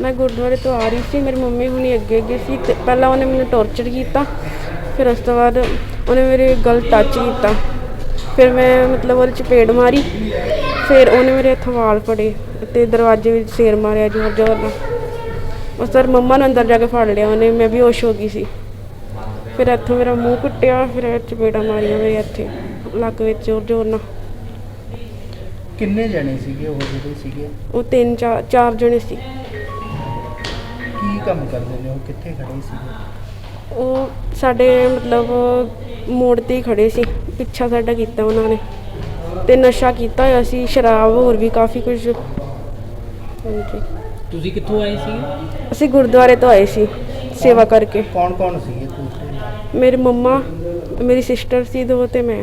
ਮੈਂ ਗੁਰਦੁਆਰੇ ਤੋਂ ਆ ਰਹੀ ਸੀ ਮੇਰੀ ਮੰਮੀ ਹੁਣੀ ਅੱਗੇ ਅੱਗੇ ਸੀ ਤੇ ਪਹਿਲਾਂ ਉਹਨੇ ਮੈਨੂੰ ਟੌਰਚਰ ਕੀਤਾ ਫਿਰ ਉਸ ਤੋਂ ਬਾਅਦ ਉਹਨੇ ਮੇਰੇ ਗਲ ਟੱਚ ਕੀਤਾ। ਫਿਰ ਮੈਂ ਮਤਲਬ ਉਹਦੇ ਚਪੇੜ ਮਾਰੀ ਫਿਰ ਉਹਨੇ ਮੇਰੇ ਹੱਥ ਵਾਲ ਫੜੇ ਤੇ ਦਰਵਾਜ਼ੇ ਵਿੱਚ ਸਿਰ ਮਾਰਿਆ ਜ਼ੋਰ ਜ਼ੋਰ ਨਾਲ। ਉਸ ਤੋਂ ਮੰਮਾ ਨੂੰ ਅੰਦਰ ਜਾ ਕੇ ਫੜ ਲਿਆ ਉਹਨੇ ਮੈਂ ਵੀ ਹੋਸ਼ ਹੋ ਗਈ ਸੀ। ਫਿਰ ਇੱਥੋਂ ਮੇਰਾ ਮੂੰਹ ਕੁੱਟਿਆ ਫਿਰ ਚਪੇੜਾਂ ਮਾਰੀਆਂ ਮੇਰੇ ਇੱਥੇ ਲੱਕ ਵਿੱਚ ਜ਼ੋਰ ਜ਼ੋਰ ਨਾਲ। ਕਿੰਨੇ ਜਣੇ ਸੀਗੇ ਉਹ ਜਿਹੜੇ ਸੀਗੇ? ਉਹ ਤਿੰਨ ਚਾਰ ਚਾਰ ਜਣੇ ਸੀ। ਕੀ ਕੰਮ ਕਰਦੇ ਨੇ? ਉਹ ਕਿੱਥੇ ਖੜੇ ਸੀਗੇ ਉਹ ਸਾਡੇ ਮਤਲਬ ਮੋੜ ਤੇ ਹੀ ਖੜੇ ਸੀ। ਪਿੱਛਾ ਸਾਡਾ ਕੀਤਾ ਉਹਨਾਂ ਨੇ। ਤੇ ਨਸ਼ਾ ਕੀਤਾ ਹੋਇਆ ਸੀ ਸ਼ਰਾਬ ਹੋਰ ਵੀ ਕਾਫੀ ਕੁਝ। ਹਾਂਜੀ। ਤੁਸੀਂ ਕਿੱਥੋਂ ਆਏ ਸੀ? ਅਸੀਂ ਗੁਰਦੁਆਰੇ ਤੋਂ ਆਏ ਸੀ ਸੇਵਾ ਕਰਕੇ। ਕੌਣ ਕੌਣ ਸੀਗੇ? ਮੇਰੀ ਮੰਮਾ ਮੇਰੀ ਸਿਸਟਰ ਸੀ ਦੋ ਤੇ ਮੈਂ।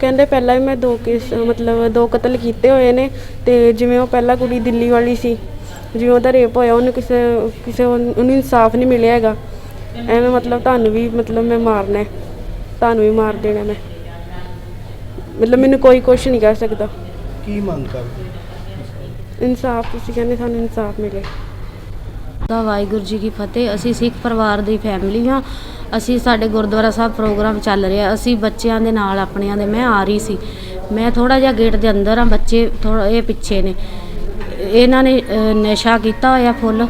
ਕਹਿੰਦੇ ਪਹਿਲਾਂ ਵੀ ਮੈਂ ਦੋ ਕੇਸ ਮਤਲਬ ਦੋ ਕਤਲ ਕੀਤੇ ਹੋਏ ਨੇ ਤੇ ਜਿਵੇਂ ਉਹ ਪਹਿਲਾਂ ਕੁੜੀ ਦਿੱਲੀ ਵਾਲੀ ਸੀ ਜਿਵੇਂ ਉਹਦਾ ਰੇਪ ਹੋਇਆ ਉਹਨੂੰ ਕਿਸੇ ਕਿਸੇ ਉਹਨੂੰ ਇਨਸਾਫ ਨਹੀਂ ਮਿਲਿਆ ਹੈਗਾ। ਐਵੇਂ ਮਤਲਬ ਤੁਹਾਨੂੰ ਵੀ ਮਤਲਬ ਮੈਂ ਮਾਰਨਾ ਹੈ। ਤੁਹਾਨੂੰ ਵੀ ਮਾਰ ਦੇਣਾ ਮੈਂ। ਮਤਲਬ ਮੈਨੂੰ ਕੋਈ ਕੁਛ ਨਹੀਂ ਕਰ ਸਕਦਾ। ਕੀ ਮੰਗ ਕਰਦੇ? ਇਨਸਾਫ ਤੁਸੀਂ ਕਹਿੰਦੇ ਸਾਨੂੰ ਇਨਸਾਫ ਮਿਲੇ। ਦਾ ਵਾਹਿਗੁਰੂ ਜੀ ਕੀ ਫਤਿਹ ਅਸੀਂ ਸਿੱਖ ਪਰਿਵਾਰ ਦੀ ਫੈਮਿਲੀ ਹਾਂ। ਅਸੀਂ ਸਾਡੇ ਗੁਰਦੁਆਰਾ ਸਾਹਿਬ ਪ੍ਰੋਗਰਾਮ ਚੱਲ ਰਿਹਾ। ਅਸੀਂ ਬੱਚਿਆਂ ਦੇ ਨਾਲ ਆਪਣਿਆਂ ਦੇ ਮੈਂ ਆ ਰਹੀ ਸੀ। ਮੈਂ ਥੋੜਾ ਜਿਹਾ ਗੇਟ ਦੇ ਅੰਦਰ ਆ ਬੱਚੇ ਥੋੜਾ ਇਹ ਪਿੱਛੇ ਨੇ। ਇਹਨਾਂ ਨੇ ਅਹ, ਨਸ਼ਾ ਕੀਤਾ ਹੋਇਆ ਫੁੱਲ।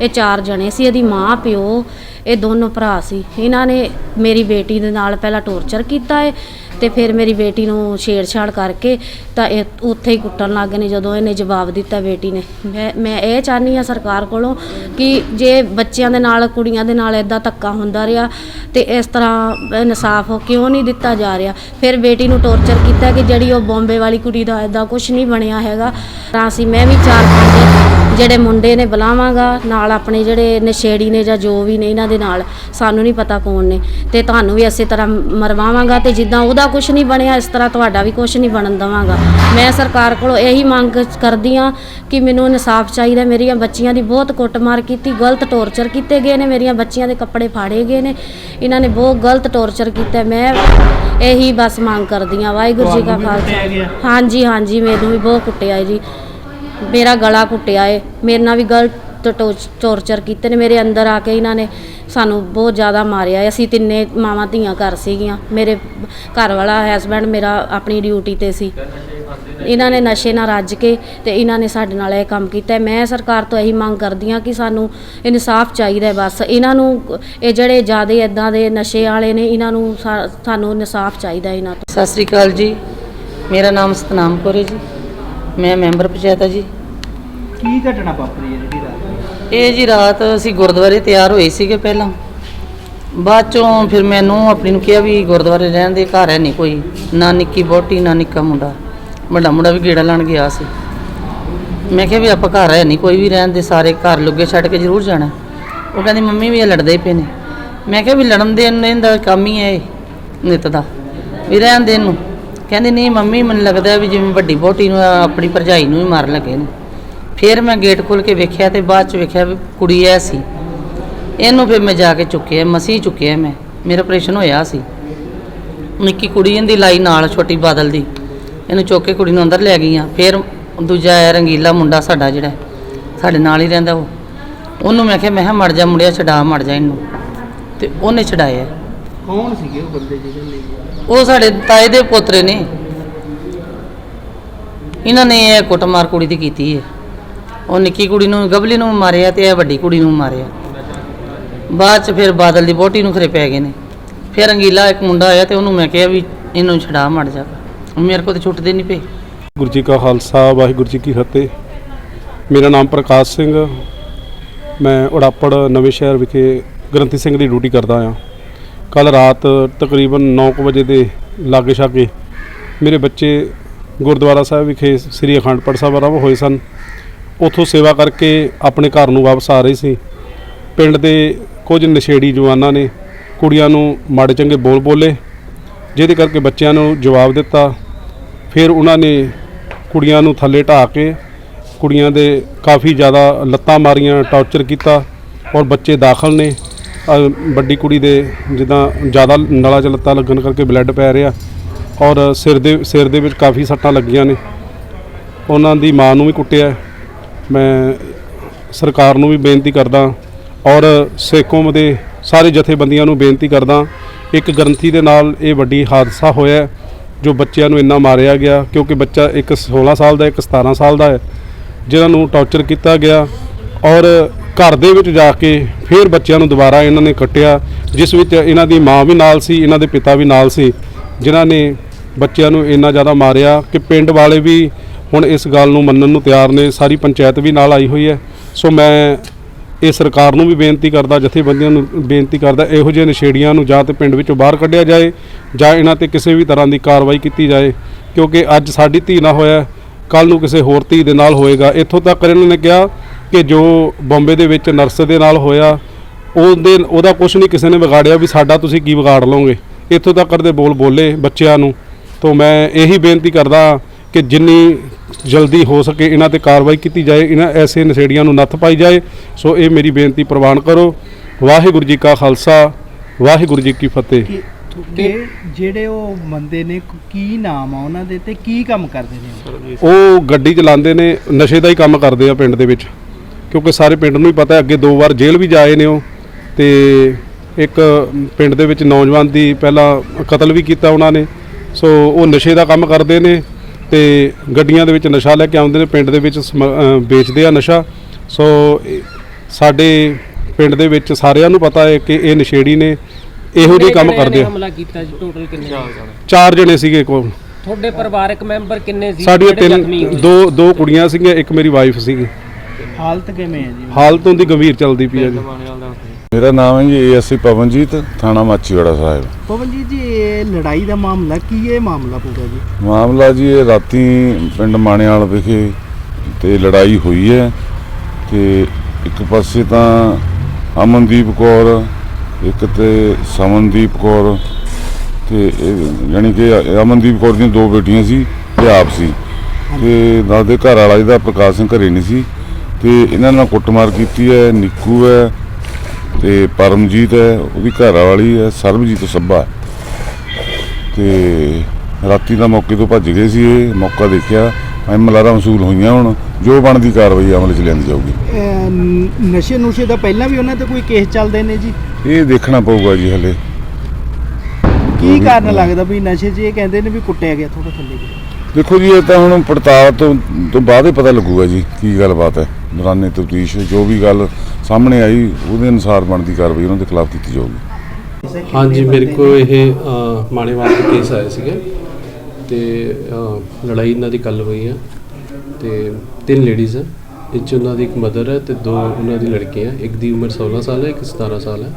ਇਹ ਚਾਰ ਜਣੇ ਸੀ ਇਹਦੀ ਮਾਂ ਪਿਓ ਇਹ ਦੋਨੋਂ ਭਰਾ ਸੀ। ਇਹਨਾਂ ਨੇ ਮੇਰੀ ਬੇਟੀ ਦੇ ਨਾਲ ਪਹਿਲਾਂ ਟੌਰਚਰ ਕੀਤਾ ਹੈ ਤੇ ਫਿਰ ਮੇਰੀ ਬੇਟੀ ਨੂੰ ਛੇੜਛਾੜ ਕਰਕੇ ਤਾਂ ਇਹ ਉੱਥੇ ਹੀ ਕੁੱਟਣ ਲੱਗ ਗਏ ਨੇ, ਜਦੋਂ ਇਹਨੇ ਜਵਾਬ ਦਿੱਤਾ ਬੇਟੀ ਨੇ। ਮੈਂ ਮੈਂ ਇਹ ਚਾਹਨੀ ਆ ਸਰਕਾਰ ਕੋਲੋਂ ਕਿ ਜੇ ਬੱਚਿਆਂ ਦੇ ਨਾਲ, ਕੁੜੀਆਂ ਦੇ ਨਾਲ ਇਦਾਂ ਧੱਕਾ ਹੁੰਦਾ ਰਿਹਾ ਤੇ ਇਸ ਤਰ੍ਹਾਂ ਇਨਸਾਫ ਕਿਉਂ ਨਹੀਂ ਦਿੱਤਾ ਜਾ ਰਿਹਾ? ਫਿਰ ਬੇਟੀ ਨੂੰ ਟੌਰਚਰ ਕੀਤਾ ਕਿ ਜਿਹੜੀ ਉਹ ਬੰਬੇ ਵਾਲੀ ਕੁੜੀ ਦਾ ਇਦਾਂ ਕੁਝ ਨਹੀਂ ਬਣਿਆ ਹੈਗਾ। ਤਾਂ ਅਸੀਂ, ਮੈਂ ਵੀ ਚਾਰ ਪੰਜ ਜਿਹੜੇ ਮੁੰਡੇ ਨੇ ਬੁਲਾਵਾਂਗਾ ਨਾਲ ਆਪਣੇ ਜਿਹੜੇ ਨਸ਼ੇੜੀ ਨੇ ਜਾਂ ਜੋ ਵੀ ਨੇ ਇਹਨਾਂ ਦੇ ਨਾਲ ਸਾਨੂੰ ਨਹੀਂ ਪਤਾ ਕੌਣ ਨੇ। ਤੇ ਤੁਹਾਨੂੰ ਵੀ ਇਸੇ ਤਰ੍ਹਾਂ ਮਰਵਾਵਾਂਗਾ ਤੇ ਜਿੱਦਾਂ ਉਹਦਾ ਕੁਝ ਨਹੀਂ ਬਣਿਆ ਇਸ ਤਰ੍ਹਾਂ ਤੁਹਾਡਾ ਵੀ ਕੁਝ ਨਹੀਂ ਬਣਨ ਦਵਾਂਗਾ। ਮੈਂ ਸਰਕਾਰ ਕੋਲੋਂ ਇਹੀ ਮੰਗ ਕਰਦੀ ਆ ਕਿ ਮੈਨੂੰ ਇਨਸਾਫ ਚਾਹੀਦਾ। ਮੇਰੀਆਂ ਬੱਚੀਆਂ ਦੀ ਬਹੁਤ ਕੁੱਟਮਾਰ ਕੀਤੀ ਗਲਤ ਟੌਰਚਰ ਕੀਤੇ ਗਏ ਨੇ। ਮੇਰੀਆਂ ਬੱਚੀਆਂ ਦੇ ਕੱਪੜੇ ਫਾੜੇ ਗਏ ਨੇ। ਇਹਨਾਂ ਨੇ ਬਹੁਤ ਗਲਤ ਟੌਰਚਰ ਕੀਤਾ। ਮੈਂ ਇਹੀ ਬਸ ਮੰਗ ਕਰਦੀ ਆ ਵਾਹਿਗੁਰੂ ਜੀ ਕਾ ਖਾਲਸਾ। ਹਾਂਜੀ ਹਾਂਜੀ ਮੈਨੂੰ ਵੀ ਬਹੁਤ ਕੁੱਟਿਆ ਜੀ। ਮੇਰਾ ਗਲਾ ਕੁੱਟਿਆ ਏ। ਮੇਰੇ ਨਾਲ ਵੀ ਗਲਤ ਟੌਰਚਰ ਕੀਤੇ ਨੇ। ਮੇਰੇ ਅੰਦਰ ਆ ਕੇ ਇਹਨਾਂ ਨੇ ਸਾਨੂੰ ਬਹੁਤ ਜ਼ਿਆਦਾ ਮਾਰਿਆ ਏ। ਅਸੀਂ ਤਿੰਨੇ ਮਾਵਾਂ ਧੀਆਂ ਘਰ ਸੀਗੀਆਂ। ਮੇਰੇ ਘਰ ਵਾਲਾ ਹਸਬੈਂਡ ਮੇਰਾ ਆਪਣੀ ਡਿਊਟੀ ਤੇ ਸੀ। ਇਹਨਾਂ ਨੇ ਨਸ਼ੇ ਨਾਲ ਰੱਜ ਕੇ ਤੇ ਇਹਨਾਂ ਨੇ ਸਾਡੇ ਨਾਲ ਇਹ ਕੰਮ ਕੀਤਾ ਹੈ। ਮੈਂ ਸਰਕਾਰ ਤੋਂ ਇਹੀ ਮੰਗ ਕਰਦੀ ਹਾਂ ਕਿ ਸਾਨੂੰ ਇਨਸਾਫ ਚਾਹੀਦਾ ਹੈ ਬਸ। ਇਹਨਾਂ ਨੂੰ ਇਹ ਜਿਹੜੇ ਜਿਆਦੇ ਇਦਾਂ ਦੇ ਨਸ਼ੇ ਵਾਲੇ ਨੇ, ਇਹਨਾਂ ਨੂੰ ਸਾ- ਸਾਨੂੰ ਇਨਸਾਫ ਚਾਹੀਦਾ ਹੈ ਇਹਨਾਂ ਤੋਂ। ਸਤਿ ਸ੍ਰੀ ਅਕਾਲ ਜੀ। ਮੇਰਾ ਨਾਮ ਸਤਨਾਮ ਕੌਰ ਹੈ ਜੀ। ਮੈਂ ਮੈਂਬਰ ਪੰਚਾਇਤ ਹਾਂ ਜੀ। ਕੀ ਘਟਨਾ ਵਾਪਰੀ ਹੈ ਜਿਹੜੀ ਰਾਤ ਇਹ ਜੀ ਰਾਤ ਅਸੀਂ ਗੁਰਦੁਆਰੇ ਤਿਆਰ ਹੋਏ ਸੀਗੇ ਪਹਿਲਾਂ। ਬਾਅਦ ਚੋਂ ਫਿਰ ਮੈਨੂੰ ਆਪਣੀ ਨੂੰ ਕਿਹਾ ਵੀ ਗੁਰਦੁਆਰੇ ਰਹਿਣ ਦੇ ਘਰ ਹੈ ਨਹੀਂ ਕੋਈ। ਨਾ ਨਿੱਕੀ ਬੋਟੀ ਨਾ ਨਿੱਕਾ ਮੁੰਡਾ। ਵੱਡਾ ਮੁੰਡਾ ਵੀ ਗੇੜਾ ਲਾਣ ਗਿਆ ਸੀ। ਮੈਂ ਕਿਹਾ ਵੀ ਆਪਾਂ ਘਰ ਹੈ ਨਹੀਂ ਕੋਈ ਵੀ ਰਹਿਣ ਦੇ ਸਾਰੇ ਘਰ ਲੁੱਗੇ ਛੱਡ ਕੇ ਜ਼ਰੂਰ ਜਾਣਾ। ਉਹ ਕਹਿੰਦੀ ਮੰਮੀ ਵੀ ਇਹ ਲੜਦੇ ਹੀ ਪਏ ਨੇ। ਮੈਂ ਕਿਹਾ ਵੀ ਲੜਨ ਦੇ ਇਹਦਾ ਕੰਮ ਹੀ ਹੈ ਇਹ ਨਿੱਤ ਦਾ। ਵੀ ਰਹਿਣ ਦੇ ਇਹਨੂੰ। ਕਹਿੰਦੀ, ਨਹੀਂ ਮੰਮੀ, ਮੈਨੂੰ ਲੱਗਦਾ ਵੀ ਜਿਵੇਂ ਵੱਡੀ ਬੋਟੀ ਨੂੰ ਆਪਣੀ ਭਰਜਾਈ ਨੂੰ ਹੀ ਮਾਰਨ ਲੱਗੇ ਨੇ। ਫਿਰ ਮੈਂ ਗੇਟ ਖੋਲ ਕੇ ਵੇਖਿਆ ਤੇ ਬਾਅਦ ਚ ਵੇਖਿਆ ਵੀ ਕੁੜੀ ਐ ਸੀ। ਇਹਨੂੰ ਫਿਰ ਮੈਂ ਜਾ ਕੇ ਚੁੱਕਿਆ ਮਸੀ ਚੁੱਕਿਆ ਮੈਂ। ਮੇਰਾ ਆਪਰੇਸ਼ਨ ਹੋਇਆ ਸੀ। ਨਿੱਕੀ ਕੁੜੀ, ਇਹਦੀ ਲਾਈ ਨਾਲ, ਛੋਟੀ ਬਾਦਲ ਦੀ। ਇਹਨੂੰ ਚੁੱਕ ਕੇ ਕੁੜੀ ਨੂੰ ਅੰਦਰ ਲੈ ਗਈਆਂ। ਫਿਰ ਦੂਜਾ ਹੈ ਰੰਗੀਲਾ ਮੁੰਡਾ ਸਾਡਾ ਜਿਹੜਾ, ਸਾਡੇ ਨਾਲ ਹੀ ਰਹਿੰਦਾ ਉਹ। ਉਹਨੂੰ ਮੈਂ ਕਿਹਾ ਮੈਂ ਕਿਹਾ, ਮੜ ਜਾ ਮੁੰਡਿਆ, ਛਡਾ, ਮੜ ਜਾ ਇਹਨੂੰ। ਤੇ ਉਹਨੇ ਛਡਾਇਆ। ਕੌਣ ਸੀਗੇ ਉਹ ਬੰਦੇ ਜਿਹੜੇ ਲੈ ਗਏ ਉਹ ਸਾਡੇ ਤਾਏ ਦੇ ਪੋਤਰੇ ਨੇ। ਇਹਨਾਂ ਨੇ ਇਹ ਕੁੱਟਮਾਰ ਕੁੜੀ ਦੀ ਕੀਤੀ ਹੈ। ਉਹ ਨਿੱਕੀ ਕੁੜੀ ਨੂੰ ਗਬਲੀ ਨੂੰ ਮਾਰਿਆ ਤੇ ਇਹ ਵੱਡੀ ਕੁੜੀ ਨੂੰ ਮਾਰਿਆ। ਬਾਅਦ ਚ ਫਿਰ ਬਾਦਲ ਦੀ ਬੋਟੀ ਨੂੰ ਖਰੇ ਪੈ ਗਏ ਨੇ। ਫਿਰ ਰੰਗੀਲਾ ਇੱਕ ਮੁੰਡਾ ਆਇਆ ਤੇ ਉਹਨੂੰ ਮੈਂ ਕਿਹਾ ਵੀ ਇਹਨੂੰ ਛਡਾ ਮੜ ਜਾ। ਮੇਰੇ ਕੋਲ ਤੇ ਛੁੱਟਦੇ ਨਹੀਂ ਪਏ। ਗੁਰੂ ਜੀ ਕਾ ਖਾਲਸਾ ਵਾਹਿਗੁਰੂ ਜੀ ਕੀ ਫਤਿਹ। ਮੇਰਾ ਨਾਮ ਪ੍ਰਕਾਸ਼ ਸਿੰਘ। ਮੈਂ ਉੜਾਪੜ ਨਵੇਂ ਸ਼ਹਿਰ ਵਿਖੇ ਗ੍ਰੰਥੀ ਸਿੰਘ ਦੀ ਡਿਊਟੀ ਕਰਦਾ ਹਾਂ। ਕੱਲ ਰਾਤ ਤਕਰੀਬਨ 9:00 ਵਜੇ ਦੇ ਲਾਗੇ ਛਾਗੇ ਮੇਰੇ ਬੱਚੇ ਗੁਰਦੁਆਰਾ ਸਾਹਿਬ ਵਿਖੇ ਸ੍ਰੀ ਅਖੰਡ ਪਾਠ ਸਾਹਿਬ ਆਰੰਭ ਹੋਏ ਸਨ। ਉੱਥੋਂ ਸੇਵਾ ਕਰਕੇ ਆਪਣੇ ਘਰ ਨੂੰ ਵਾਪਸ ਆ ਰਹੇ ਸੀ। ਪਿੰਡ ਦੇ ਕੁਝ ਨਸ਼ੇੜੀ ਜਵਾਨਾਂ ਨੇ ਕੁੜੀਆਂ ਨੂੰ ਮਾੜੇ ਚੰਗੇ ਬੋਲ ਬੋਲੇ, ਜਿਹਦੇ ਕਰਕੇ ਬੱਚਿਆਂ ਨੂੰ ਜਵਾਬ ਦਿੱਤਾ। ਫਿਰ ਉਹਨਾਂ ਨੇ ਕੁੜੀਆਂ ਨੂੰ ਥੱਲੇ ਢਾ ਕੇ ਕੁੜੀਆਂ ਦੇ ਕਾਫੀ ਜ਼ਿਆਦਾ ਲੱਤਾਂ ਮਾਰੀਆਂ, ਟੌਰਚਰ ਕੀਤਾ ਔਰ ਬੱਚੇ ਦਾਖਲ ਨੇ। ਵੱਡੀ ਕੁੜੀ ਦੇ ਜਿੱਦਾਂ ਜ਼ਿਆਦਾ ਨਲਾ ਚ ਲੱਤਾਂ ਲੱਗਣ ਕਰਕੇ ਬਲੱਡ ਪੈ ਰਿਹਾ ਔਰ ਸਿਰ ਦੇ ਸਿਰ ਦੇ ਵਿੱਚ ਕਾਫੀ ਸੱਟਾਂ ਲੱਗੀਆਂ ਨੇ। ਉਹਨਾਂ ਦੀ ਮਾਂ ਨੂੰ ਵੀ ਕੁੱਟਿਆ ਮੈਂ ਸਰਕਾਰ ਨੂੰ ਵੀ ਬੇਨਤੀ ਕਰਦਾ ਔਰ ਸਿੱਖ ਕੌਮ ਦੇ ਸਾਰੇ ਜਥੇਬੰਦੀਆਂ ਨੂੰ ਬੇਨਤੀ ਕਰਦਾ, ਇੱਕ ਗ੍ਰੰਥੀ ਦੇ ਨਾਲ ਇਹ ਵੱਡੀ ਹਾਦਸਾ ਹੋਇਆ ਜੋ ਬੱਚਿਆਂ ਨੂੰ ਇੰਨਾ ਮਾਰਿਆ ਗਿਆ ਕਿਉਂਕਿ ਬੱਚਾ ਇੱਕ 16 ਸਾਲ ਦਾ, ਇੱਕ 17 ਸਾਲ ਦਾ ਹੈ, ਜਿਨ੍ਹਾਂ ਨੂੰ ਟੌਰਚਰ ਕੀਤਾ ਗਿਆ ਔਰ ਘਰ ਦੇ ਵਿੱਚ ਜਾ ਕੇ ਫਿਰ ਬੱਚਿਆਂ ਨੂੰ ਦੁਬਾਰਾ ਇਹਨਾਂ ਨੇ ਕੱਟਿਆ, ਜਿਸ ਵਿੱਚ ਇਹਨਾਂ ਦੀ ਮਾਂ ਵੀ ਨਾਲ ਸੀ, ਇਹਨਾਂ ਦੇ ਪਿਤਾ ਵੀ ਨਾਲ ਸੀ, ਜਿਨ੍ਹਾਂ ਨੇ ਬੱਚਿਆਂ ਨੂੰ ਇੰਨਾ ਜ਼ਿਆਦਾ ਮਾਰਿਆ ਕਿ ਪਿੰਡ ਵਾਲੇ ਵੀ ਹੁਣ ਇਸ ਗੱਲ ਨੂੰ ਮੰਨਣ ਨੂੰ ਤਿਆਰ ਨੇ, ਸਾਰੀ ਪੰਚਾਇਤ ਵੀ ਨਾਲ ਆਈ ਹੋਈ ਹੈ। ਸੋ ਮੈਂ ਇਹ ਸਰਕਾਰ ਨੂੰ ਵੀ ਬੇਨਤੀ ਕਰਦਾ, ਜਥੇਬੰਦੀਆਂ ਨੂੰ ਬੇਨਤੀ ਕਰਦਾ, ਇਹੋ ਜਿਹੇ ਨਸ਼ੇੜੀਆਂ ਨੂੰ ਜਾਂ ਤੇ ਪਿੰਡ ਵਿੱਚੋਂ ਬਾਹਰ ਕੱਢਿਆ ਜਾਏ ਜਾਂ ਇਹਨਾਂ ਤੇ ਕਿਸੇ ਵੀ ਤਰ੍ਹਾਂ ਦੀ ਕਾਰਵਾਈ ਕੀਤੀ ਜਾਏ, ਕਿਉਂਕਿ ਅੱਜ ਸਾਡੀ ਧੀ ਨਾ ਹੋਇਆ ਕੱਲ ਨੂੰ ਕਿਸੇ ਹੋਰ ਧੀ ਦੇ ਨਾਲ ਹੋਏਗਾ। ਇੱਥੋਂ ਤੱਕ ਇਹਨਾਂ ਨੇ ਕਿਹਾ ਕਿ ਜੋ ਬੰਬੇ ਦੇ ਵਿੱਚ ਨਰਸ ਦੇ ਨਾਲ ਹੋਇਆ ਉਹਦੇ ਉਹਦਾ ਕੁਝ ਨਹੀਂ ਕਿਸੇ ਨੇ ਵਿਗਾੜਿਆ ਵੀ ਸਾਡਾ ਤੁਸੀਂ ਕੀ ਵਿਗਾੜ ਲਓਗੇ? ਇੱਥੋਂ ਤੱਕ ਦੇ ਬੋਲ ਬੋਲੇ ਬੱਚਿਆਂ ਨੂੰ। ਤੋਂ ਮੈਂ ਇਹੀ ਬੇਨਤੀ ਕਰਦਾ ਕਿ ਜਿੰਨੀ ਜਲਦੀ ਹੋ ਸਕੇ ਇਹਨਾਂ ਤੇ ਕਾਰਵਾਈ ਕੀਤੀ ਜਾਏ ਇਹਨਾਂ ਐਸੇ ਨਸ਼ੇੜੀਆਂ ਨੂੰ ਨੱਥ ਪਾਈ ਜਾਏ। ਸੋ ਇਹ ਮੇਰੀ ਬੇਨਤੀ ਪ੍ਰਵਾਨ ਕਰੋ। ਵਾਹਿਗੁਰੂ ਜੀ ਕਾ ਖਾਲਸਾ ਵਾਹਿਗੁਰੂ ਜੀ ਕੀ ਫਤਿਹ। ਕਿ ਜਿਹੜੇ ਉਹ ਬੰਦੇ ਨੇ ਕੀ ਨਾਮ ਆ ਉਹਨਾਂ ਦੇ ਤੇ ਕੀ ਕੰਮ ਕਰਦੇ ਨੇ? ਉਹ ਗੱਡੀ ਚਲਾਉਂਦੇ ਨੇ ਨਸ਼ੇ ਦਾ ਹੀ ਕੰਮ ਕਰਦੇ ਆ ਪਿੰਡ ਦੇ ਵਿੱਚ। ਕਿਉਂਕਿ ਸਾਰੇ ਪਿੰਡ ਨੂੰ ਹੀ ਪਤਾ ਹੈ ਅੱਗੇ ਦੋ ਵਾਰ ਜੇਲ੍ਹ ਵੀ ਜਾਏ ਨੇ ਉਹ। ਤੇ ਇੱਕ ਪਿੰਡ ਦੇ ਵਿੱਚ ਨੌਜਵਾਨ ਦੀ ਪਹਿਲਾਂ ਕਤਲ ਵੀ ਕੀਤਾ ਉਹਨਾਂ ਨੇ। ਸੋ ਉਹ ਨਸ਼ੇ ਦਾ ਕੰਮ ਕਰਦੇ ਨੇ ਤੇ ਗੱਡੀਆਂ ਦੇ ਵਿੱਚ ਨਸ਼ਾ ਲੈ ਕੇ ਆਉਂਦੇ ਨੇ ਪਿੰਡ ਦੇ ਵਿੱਚ ਵੇਚਦੇ ਆ ਨਸ਼ਾ। ਸੋ ਸਾਡੇ ਪਿੰਡ ਦੇ ਵਿੱਚ ਸਾਰਿਆਂ ਨੂੰ ਪਤਾ ਹੈ ਕਿ ਇਹ ਨਸ਼ੇੜੀ ਨੇ ਇਹੋ ਜਿਹੇ ਕੰਮ ਕਰਦੇ ਆ। ਹਮਲਾ ਕੀਤਾ ਜੀ? ਟੋਟਲ ਕਿੰਨੇ ਚਾਰ ਜਣੇ। ਸੀਗੇ ਕੋਲ। ਤੁਹਾਡੇ ਪਰਿਵਾਰਕ ਮੈਂਬਰ ਕਿੰਨੇ ਸੀ? ਸਾਡੀਆਂ ਤਿੰਨ? ਦੋ ਦੋ ਕੁੜੀਆਂ ਸੀਗੀਆਂ ਇੱਕ ਮੇਰੀ ਵਾਈਫ ਸੀਗੀ। ਹਾਲਤ ਕਿਵੇਂ ਹੈ ਜੀ? ਹਾਲਤ ਉਹਦੀ ਗੰਭੀਰ ਚੱਲਦੀ ਪਈ ਹੈ ਜੀ। ਮੇਰਾ ਨਾਮ ਹੈ ਜੀ ਏਐਸਸੀ ਪਵਨਜੀਤ ਥਾਣਾ ਮਾਚੀਵਾੜਾ ਸਾਹਿਬ। ਪਵਨਜੀਤ ਜੀ ਇਹ ਲੜਾਈ ਦਾ ਮਾਮਲਾ ਕੀ ਇਹ ਮਾਮਲਾ ਪੂਰਾ ਜੀ? ਮਾਮਲਾ ਜੀ ਇਹ ਰਾਤੀ ਪਿੰਡ ਮਾਣੇਵਾਲ ਵਿਖੇ ਤੇ ਲੜਾਈ ਹੋਈ ਹੈ ਤੇ ਇੱਕ ਪਾਸੇ ਤਾਂ ਅਮਨਦੀਪ ਕੌਰ ਇੱਕ ਤੇ ਸਮਨਦੀਪ ਕੌਰ ਤੇ ਯਾਨੀ ਕਿ ਅਮਨਦੀਪ ਕੌਰ ਦੀਆਂ ਦੋ ਬੇਟੀਆਂ ਸੀ ਤੇ ਆਪ ਸੀ। ਤੇ ਨਾਲ ਦੇ ਘਰ ਵਾਲਾ ਜਿਹਦਾ ਪ੍ਰਕਾਸ਼ ਸਿੰਘ ਘਰੇ ਨਹੀਂ ਸੀ। ਤੇ ਇਹਨਾਂ ਨਾਲ ਕੁੱਟਮਾਰ ਕੀਤੀ ਹੈ ਨਿੱਕੂ ਹੈ ਤੇ ਪਰਮਜੀਤ ਹੈ ਉਹਦੀ ਘਰ ਵਾਲੀ ਹੈ ਸਰਬਜੀਤ ਸੱਭਾ। ਤੇ ਰਾਤੀ ਦਾ ਮੌਕੇ ਤੋਂ ਭੱਜ ਗਏ ਸੀ ਇਹ ਮੌਕਾ ਦੇਖਿਆ ਐਮਐਲਆਰ ਵਸੂਲ ਹੋਈਆਂ ਹੁਣ ਜੋ ਬਣਦੀ ਕਾਰਵਾਈ ਅਮਲ 'ਚ ਲਿਆਂਦੀ ਜਾਊਗੀ। ਨਸ਼ੇ ਨੁਸ਼ੇ ਦਾ ਪਹਿਲਾਂ ਵੀ ਉਹਨਾਂ ਤੇ ਕੋਈ ਕੇਸ ਚੱਲਦੇ ਨੇ ਜੀ? ਇਹ ਦੇਖਣਾ ਪਊਗਾ ਜੀ ਹਲੇ। ਕੀ ਕਾਰਨ ਲੱਗਦਾ ਵੀ ਨਸ਼ੇ 'ਚ ਇਹ ਕਹਿੰਦੇ ਨੇ ਵੀ ਕੁੱਟਿਆ ਗਿਆ ਥੋੜਾ ਥੱਲੇ ਦੇਖੋ ਜੀ ਇਹ ਤਾਂ ਹੁਣ ਪੜਤਾਲ ਤੋਂ ਤੋਂ ਬਾਅਦ ਹੀ ਪਤਾ ਲੱਗੂਗਾ ਜੀ ਕੀ ਗੱਲਬਾਤ ਹੈ। ਦੌਰਾਨੇ ਤਫਤੀਸ਼ ਜੋ ਵੀ ਗੱਲ ਸਾਹਮਣੇ ਆਈ ਉਹਦੇ ਅਨੁਸਾਰ ਬਣਦੀ ਕਾਰਵਾਈ ਉਹਨਾਂ ਦੇ ਖਿਲਾਫ ਕੀਤੀ ਜਾਊਗੀ। ਹਾਂਜੀ ਮੇਰੇ ਕੋਲ ਇਹ ਅ, ਮਾਣੇਵਾਲ ਦਾ ਕੇਸ ਆਏ ਸੀਗਾ ਤੇ ਲੜਾਈ ਇਹਨਾਂ ਦੀ ਕੱਲ ਹੋਈ ਆ ਤੇ ਤਿੰਨ ਲੇਡੀਜ਼ ਆ। ਇਹ 'ਚ ਉਹਨਾਂ ਦੀ ਇੱਕ ਮਦਰ ਹੈ ਤੇ ਦੋ ਉਹਨਾਂ ਦੀ ਲੜਕੀਆਂ। ਇੱਕ ਦੀ ਉਮਰ 16 ਸਾਲ ਹੈ ਇੱਕ 17 ਸਾਲ ਹੈ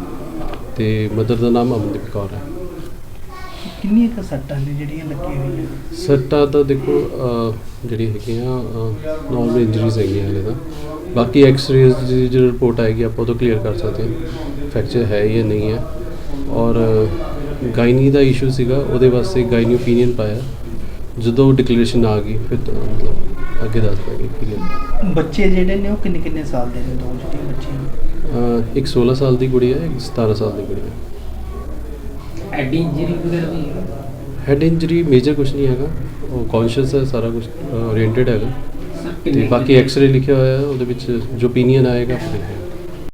ਤੇ ਮਦਰ ਦਾ ਨਾਮ ਅਮਨਦੀਪ ਕੌਰ ਹੈ ਕਿੰਨੀਆਂ ਕੁ ਸੱਟਾਂ ਨੇ ਜਿਹੜੀਆਂ ਲੱਗੀਆਂ ਹੋਈਆਂ? ਸੱਟਾਂ ਤਾਂ ਦੇਖੋ ਜਿਹੜੀ ਹੈਗੀਆਂ ਨਾਰਮਲ ਇੰਜਰੀਜ਼ ਹੈਗੀਆਂ ਹਲੇ ਤਾਂ। ਬਾਕੀ ਐਕਸ-ਰੇਜ਼ ਦੀ ਜਿਹੜੀ ਰਿਪੋਰਟ ਆਏਗੀ ਆਪਾਂ ਉਹ ਤੋਂ ਕਲੀਅਰ ਕਰ ਸਕਦੇ ਹਾਂ ਫ੍ਰੈਕਚਰ ਹੈ ਜਾਂ ਨਹੀਂ ਹੈ। ਔਰ ਗਾਇਨੀ ਦਾ ਇਸ਼ੂ ਸੀਗਾ ਉਹਦੇ ਵਾਸਤੇ ਗਾਇਨੀ ਓਪੀਨੀਅਨ ਪਾਇਆ। ਜਦੋਂ ਡਿਕਲੇਰੇਸ਼ਨ ਆ ਗਈ ਫਿਰ ਤਾਂ ਮਤਲਬ ਅੱਗੇ ਦੱਸ ਪਾਏਗੀ ਕਲੀਅਰ ਬੱਚੇ ਜਿਹੜੇ ਨੇ ਉਹ ਕਿੰਨੇ ਕਿੰਨੇ ਸਾਲ ਦੇ ਨੇ ਦੋ ਜਿਹੜੇ ਬੱਚੇ ਨੇ? ਇੱਕ 16 ਸਾਲ ਦੀ ਕੁੜੀ ਹੈ ਇੱਕ 17 ਸਾਲ ਦੀ ਕੁੜੀ ਹੈ। ਹੈਡ ਇੰਜਰੀ ਵਗੈਰਾ ਵੀ ਹੈ? ਹੈਡ ਇੰਜਰੀ ਮੇਜਰ ਕੁਝ ਨਹੀਂ ਹੈਗਾ। ਉਹ ਕੌਨਸ਼ੀਅਸ ਹੈ ਸਾਰਾ ਕੁਝ ਓਰੀਐਂਟਡ ਹੈਗਾ। ਸਰ ਤੇ ਕਿੰਨੇ ਬਾਕੀ ਐਕਸ-ਰੇ ਲਿਖਿਆ ਹੋਇਆ ਹੈ ਉਹਦੇ ਵਿੱਚ ਜੋ ਓਪੀਨੀਅਨ ਆਏਗਾ ਦੇਖਾਂਗੇ